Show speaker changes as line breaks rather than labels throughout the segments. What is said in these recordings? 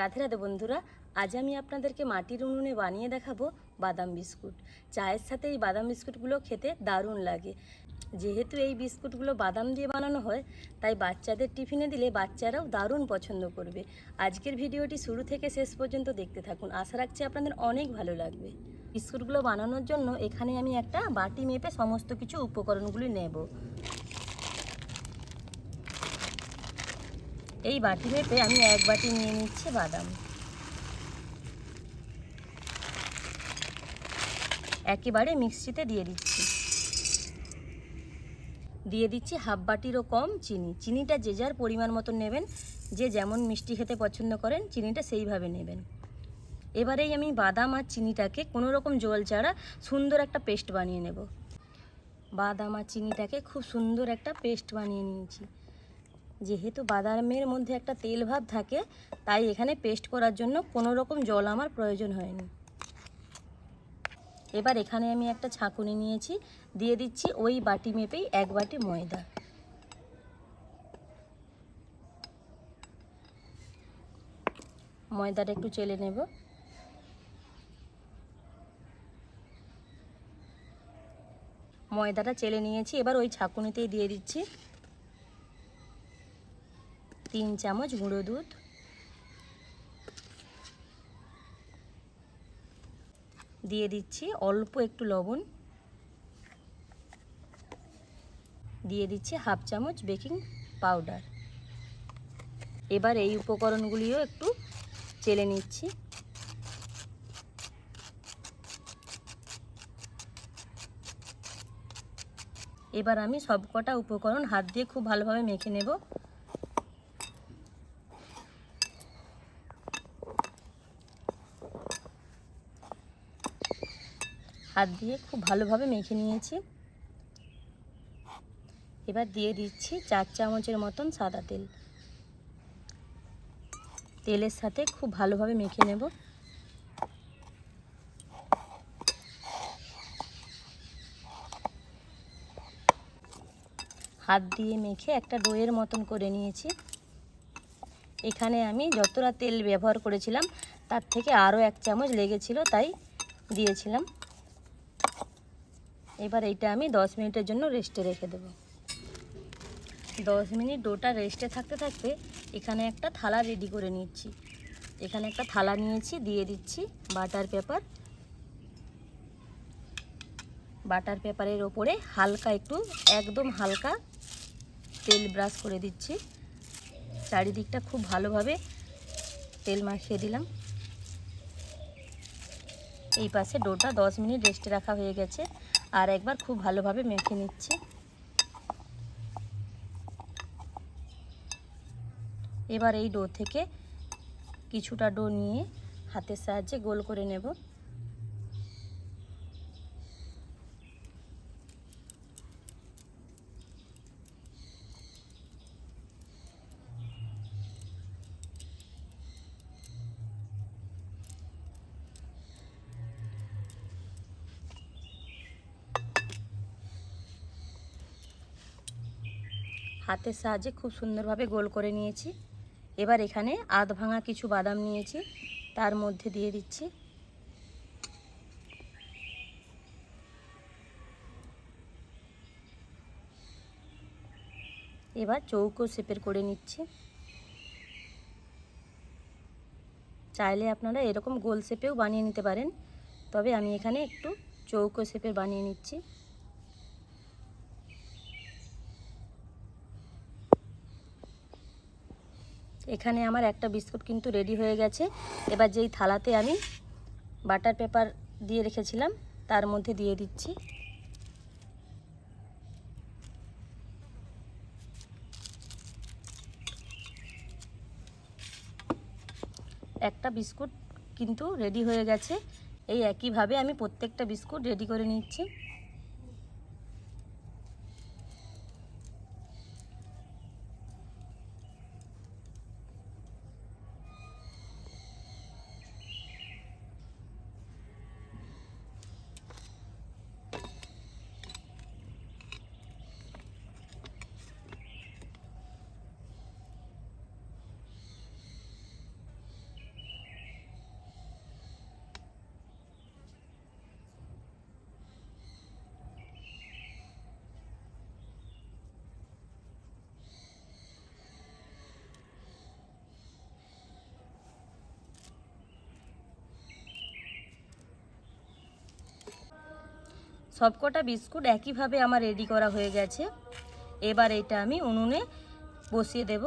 রাধে রাধে বন্ধুরা, আজ আমি আপনাদেরকে মাটির উনুনে বানিয়ে দেখাবো বাদাম বিস্কুট। চায়ের সাথে এই বাদাম বিস্কুটগুলো খেতে দারুণ লাগে। যেহেতু এই বিস্কুটগুলো বাদাম দিয়ে বানানো হয়, তাই বাচ্চাদের টিফিনে দিলে বাচ্চারাও দারুণ পছন্দ করবে। আজকের ভিডিওটি শুরু থেকে শেষ পর্যন্ত দেখতে থাকুন। আশা রাখছি আপনাদের অনেক ভালো লাগবে। বিস্কুটগুলো বানানোর জন্য এখানে আমি একটা বাটি মেপে সমস্ত কিছু উপকরণগুলি নেব। এই বাটি মেপে আমি এক বাটি নিয়ে নিচ্ছি বাদাম। একেবারে মিক্সিতে দিয়ে দিচ্ছি। দিয়ে দিচ্ছি হাফ বাটিরও কম চিনি। চিনিটা যে যার পরিমাণ মতো নেবেন, যে যেমন মিষ্টি খেতে পছন্দ করেন, চিনিটা সেইভাবে নেবেন। এবারেই আমি বাদাম আর চিনিটাকে কোনো রকম জল ছাড়া সুন্দর একটা পেস্ট বানিয়ে নেব। বাদাম আর চিনিটাকে খুব সুন্দর একটা পেস্ট বানিয়ে নিয়েছি। যেহেতু বাদামের মধ্যে একটা তেল ভাব থাকে, তাই এখানে পেস্ট করার জন্য কোনো রকম জল আমার প্রয়োজন হয়নি। এবার এখানে আমি একটা ছাঁকুনি নিয়েছি, দিয়ে দিচ্ছি ওই বাটি মেপেই এক বাটি ময়দা। ময়দাটা একটু চেলে নেব। ময়দাটা চেলে নিয়েছি, এবার ওই ছাঁকুনিতেই দিয়ে দিচ্ছি। তিন চামচ গুঁড়ো দুধ। দিয়ে দিচ্ছি অল্প একটু লবণ। দিয়ে দিচ্ছি হাফ চামচ বেকিং পাউডার। এবার এই উপকরণগুলিও একটু চেলে নিচ্ছি। এবার আমি সবকটা উপকরণ হাত দিয়ে খুব ভালোভাবে মেখে নেব। হাত দিয়ে খুব ভালোভাবে মেখে নিয়েছি। এবার দিয়ে দিচ্ছি চার চামচের মতন সাদা তেল। তেলের সাথে খুব ভালোভাবে মেখে নেব। হাত দিয়ে মেখে একটা ডোয়ের মতন করে নিয়েছি। এখানে আমি যতটা তেল ব্যবহার করেছিলাম, তার থেকে আরও এক চামচ লেগেছিল, তাই দিয়েছিলাম। এবার এইটা আমি দশ মিনিটের জন্য রেস্টে রেখে দেব। দশ মিনিট ডোটা রেস্টে থাকতে থাকতে এখানে একটা থালা রেডি করে নিচ্ছি। এখানে একটা থালা নিয়েছি, দিয়ে দিচ্ছি বাটার পেপার। বাটার পেপারের ওপরে হালকা একটু, একদম হালকা তেল ব্রাশ করে দিচ্ছি। চারিদিকটা খুব ভালোভাবে তেল মাখিয়ে দিলাম। এই পাশে ডোটা দশ মিনিট রেস্টে রাখা হয়ে গেছে। আর একবার খুব ভালোভাবে মেখে নিচ্ছে। এবার এই ডো থেকে কিছুটা ডো নিয়ে হাতের সাহায্যে গোল করে নেব। হাতের সাহায্যে খুব সুন্দরভাবে গোল করে নিয়েছি। এবার এখানে আধ ভাঙা কিছু বাদাম নিয়েছি, তার মধ্যে দিয়ে দিচ্ছি। এবার চৌকো শেপের করে নিচ্ছি। চাইলে আপনারা এরকম গোল শেপেও বানিয়ে নিতে পারেন, তবে আমি এখানে একটু চৌকো শেপের বানিয়ে নিচ্ছি। এখানে আমার একটা বিস্কুট কিন্তু রেডি হয়ে গেছে। এবার যেই থালাতে আমি বাটার পেপার দিয়ে রেখেছিলাম, তার মধ্যে দিয়ে দিচ্ছি। একটা বিস্কুট কিন্তু রেডি হয়ে গেছে। এই একইভাবে আমি প্রত্যেকটা বিস্কুট রেডি করে নিচ্ছি। সবকটা বিস্কুট একইভাবে আমার রেডি করা হয়ে গেছে। এবার এটা আমি উনুনে বসিয়ে দেব।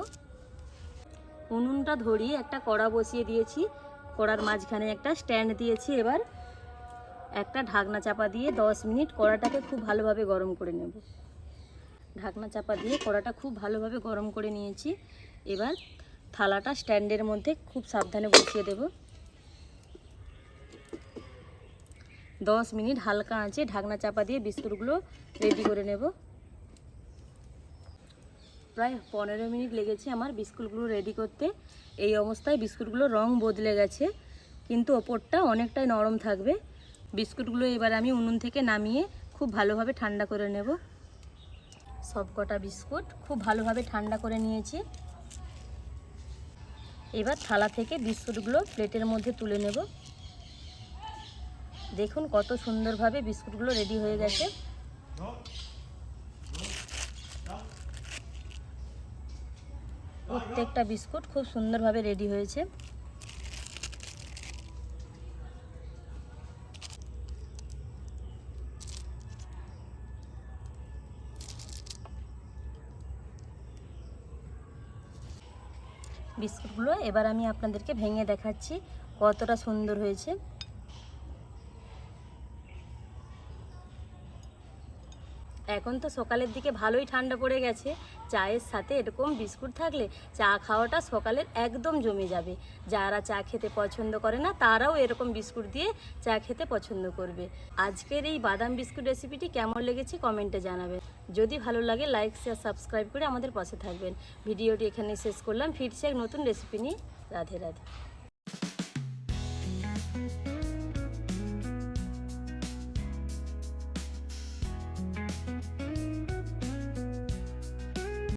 উনুনটা ধরিয়ে একটা কড়া বসিয়ে দিয়েছি। কড়ার মাঝখানে একটা স্ট্যান্ড দিয়েছি। এবার একটা ঢাকনা চাপা দিয়ে দশ মিনিট কড়াটাকে খুব ভালোভাবে গরম করে নেব। ঢাকনা চাপা দিয়ে কড়াটা খুব ভালোভাবে গরম করে নিয়েছি। এবার থালাটা স্ট্যান্ডের মধ্যে খুব সাবধানে বসিয়ে দেব। দশ মিনিট হালকা আঁচে ঢাকনা চাপা দিয়ে বিস্কুটগুলো রেডি করে নেব। প্রায় পনেরো মিনিট লেগেছে আমার বিস্কুটগুলো রেডি করতে। এই অবস্থায় বিস্কুটগুলো রং বদলে গেছে, কিন্তু ওপরটা অনেকটাই নরম থাকবে। বিস্কুটগুলো এবার আমি উনুন থেকে নামিয়ে খুব ভালোভাবে ঠান্ডা করে নেব। সব কটা বিস্কুট খুব ভালোভাবে ঠান্ডা করে নিয়েছি। এবার থালা থেকে বিস্কুটগুলো প্লেটের মধ্যে তুলে নেব। দেখুন কত সুন্দরভাবে বিস্কুটগুলো রেডি হয়ে গেছে। প্রত্যেকটা বিস্কুট খুব সুন্দরভাবে রেডি হয়েছে। বিস্কুটগুলো এবার আমি আপনাদেরকে ভেঙে দেখাচ্ছি কতটা সুন্দর হয়েছে। এখন তো সকালের দিকে ভালোই ঠান্ডা পড়ে গেছে। চায়ের সাথে এরকম বিস্কুট থাকলে চা খাওয়াটা সকালের একদম জমে যাবে। যারা চা খেতে পছন্দ করে না, তারাও এরকম বিস্কুট দিয়ে চা খেতে পছন্দ করবে। আজকের এই বাদাম বিস্কুট রেসিপিটি কেমন লেগেছে কমেন্টে জানাবেন। যদি ভালো লাগে, লাইক, শেয়ার, সাবস্ক্রাইব করে আমাদের পাশে থাকবেন। ভিডিওটি এখানে শেষ করলাম। ফিরছি এক নতুন রেসিপি নিয়ে। রাধে রাধে।